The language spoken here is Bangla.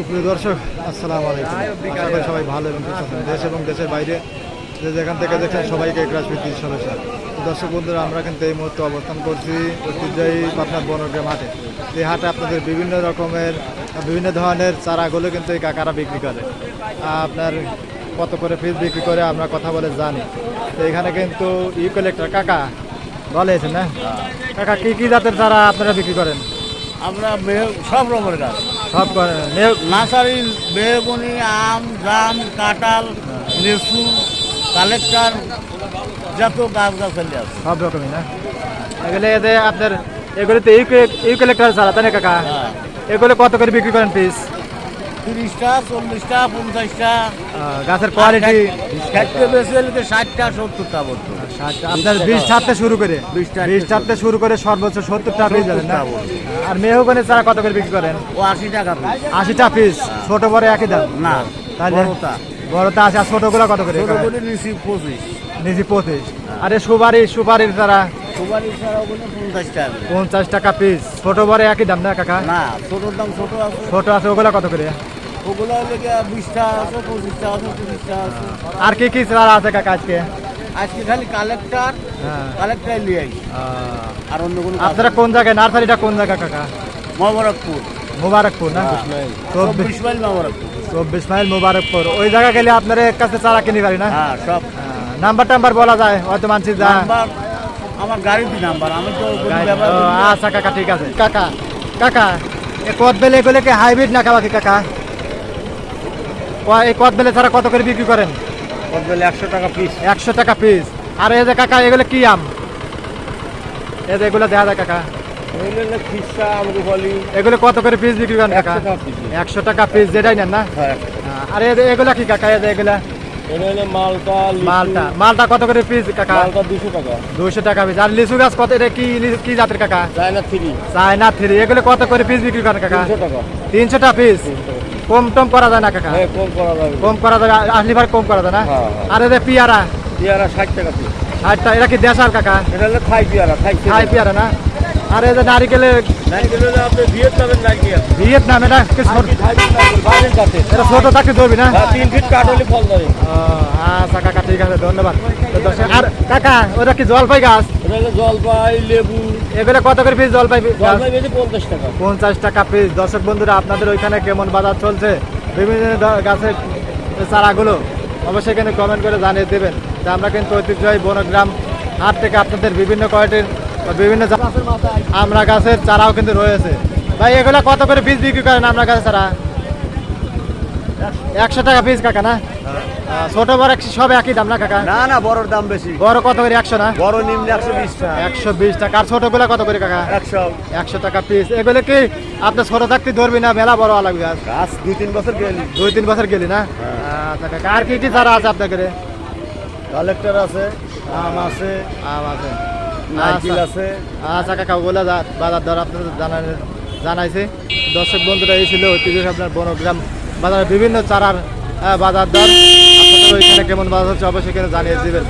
সুপ্রিয় দর্শক আসসালামু আলাইকুম। আশা করি সবাই ভালো এবং দেশ এবং দেশের বাইরে যে যেখান থেকে দেখছেন সবাইকে প্রীতির শুভেচ্ছা। দর্শক বন্ধুরা আমরা কিন্তু এই মুহূর্তে অবস্থান করছি ঐতিহ্যবাহী পাটনার বনগ্রাম হাটে। এই হাটে আপনাদের বিভিন্ন রকমের বিভিন্ন ধরনের চারাগুলো কিন্তু এই কাকারা বিক্রি করে। আপনার কত করে পিস বিক্রি করে আমরা কথা বলে জানি। তো এখানে কিন্তু ই কালেক্টর কাকা ভালো আছেন না? কাকা কি কি জাতের চারা আপনারা বিক্রি করেন? আমরা সব রকমের গাছ। সব নার্সারি বেগুনি আম জাম কাঁঠাল লিচু কালেক্টার যত গাছ গাছালি আছে। সব রকমই না? এগুলো এদের আপনার এগুলো তো ইউকেলেক্টার ছাড়া তাই না কাকা? হ্যাঁ। এগুলো কত করে বিক্রি করেন পিস তিরিশটা চল্লিশটা পঞ্চাশটা। গাছের কোয়ালিটি ষাটটা বেশি হলে ষাটটা সত্তরটা বলতো। আপনার বিশ ছাড়তে শুরু করে। 20 টা বিশ ছাড়তে শুরু করে সর্বোচ্চ সত্তরটা পিস যাবেন না? আর মেহগনি ছাড়া কত করে বিক্রি করেন? ও আশি টাকা আশিটা পিস ছোট বড় একই দাম? না তাহলে বড়টা। আছে আর ছোটগুলো কত করে ছোট করে নিচ্ছি পঁচিশ। নিজে পঁচিশ। আর সুপারি সুপারির ছাড়া সুপারি ছাড়াও বলে পঞ্চাশ টাকা পঞ্চাশ টাকা পিস ছোট বড় একই দাম না কাকা? না ছোটোর দাম ছোটো আছে। ছোট আছে ওগুলো কত করে? ওগুলো হলে বিশটা আছে পঁচিশটা আছে তিরিশটা আছে। আর কি কি ছাড়া আছে কাকা আজকে? আজকে খালি কালেক্টার হ্যাঁ। কালেক্টার নিয়ে আই আর অন্য কোনো আপনারা কোন জায়গায় নার্সারিটা কোন জায়গা কাকা? মোবারকপুর। মোবারকপুর না? চব্বিশ চব্বিশ মাইল মোবারকপুর। চব্বিশ মাইল মোবারকপুর। ওই জায়গা গেলে আপনার কাছে চারা কিনে পারি না? হ্যাঁ সব। নাম্বার টাম্বার বলা যায় হয়তো মানছি যা। নাম্বার আমার গাড়ির নাম্বার আমি তো। আচ্ছা কাকা ঠিক আছে। কাকা কাকা এ কদ বেলে এগুলো কি হাইব্রিড না কাবাকি কাকা? ক- এই কদ বেলে ছাড়া কত করে বিক্রি করেন? বললে একশো টাকা পিস একশো টাকা পিস আর এই যে কাকা এগুলো কি আম? এই যে এগুলো দেখা যায় কাকা। এগুলো কত করে পিস বিক্রি করেন কাকা? একশো টাকা পিস যেটাই নেন না? হ্যাঁ। আর এগুলা কি কাকা এগুলা? মালটা মালটা। মালটা কত করে পিস কাকা? মালটা দুশো টাকা। দুশো টাকা পিস আর লিচু গাছ কত এটা কি কি জাতের কাকা? China three. China three. এগুলো কত করে পিস বিক্রি করেন কাকা? তিনশো টাকা। তিনশো টাকা। পিস কম টম করা যায় না কাকা? হ্যাঁ কম করা যাবে কম করা যায় আসলি ভার কম করা যায় না? হ্যাঁ, হ্যাঁ। আর এদের পিয়ারা? পেয়ারা টাকা পিস এটা কি দেশাল কাকা? এটা হলো থাই পেয়ারা থাই পিয়ারা না? আর এই যে নারিকেলের ভিয়েতনাম এটা এটা ছোট থাকতে ধরবি না? হ্যাঁ তিন ফিট কাঠ হলে ফল ধরে। আচ্ছা কাকা ঠিক আছে ধন্যবাদ। আর কাকা ওটা কি জলপাই গাছ? জলপাই লেবু। এগুলো কত করে পিস জলপাই জলপাই পঞ্চাশ টাকা। পঞ্চাশ টাকা পিস দর্শক বন্ধুরা আপনাদের ওইখানে কেমন বাজার চলছে? বিভিন্ন গাছের চারাগুলো অবশ্যই এখানে কমেন্ট করে জানিয়ে দেবেন। আমরা কিন্তু ঐতিহ্যবাহী বনগ্রাম হাট থেকে আপনাদের বিভিন্ন কোয়ালিটির বিভিন্ন আমরা গাছের চারাও কিন্তু রয়েছে। ভাই এগুলো কত করে পিস বিক্রি করেন আমরা গাছের চারা? একশো টাকা পিস কাকা না? ছোট বড় সব একই দাম না কাকা? না না বড়র দাম বেশি। বড় কত করে? একশো না? বড় নিম্ন একশো বিশ টাকা। একশো বিশ টাকা। আর ছোটগুলো কত করে কাকা? একশো। একশো টাকা পিস। এগুলো কি আপনার ছোট থাকতে ধরবি না মেলা বড় লাগবে গাছ? গাছ দুই তিন বছর গেলি। দুই তিন বছর গেলি না? আচ্ছা কাকা আর কি কি চারা আছে আপনার কাছে কালেক্টর আছে আম আছে। আম আছে। নারকেল আচ্ছা। আছে। আচ্ছা কাকা ওগুলো বাজার দর আপনাদের জানান জানাইছে। দর্শক বন্ধুরা এই ছিল ঐতিহ্য আপনার বনগ্রাম বাজারের বিভিন্ন চারার বাজার দর। আপনাদের ওইখানে কেমন বাজার হচ্ছে অবশ্যই জানিয়ে দেবেন।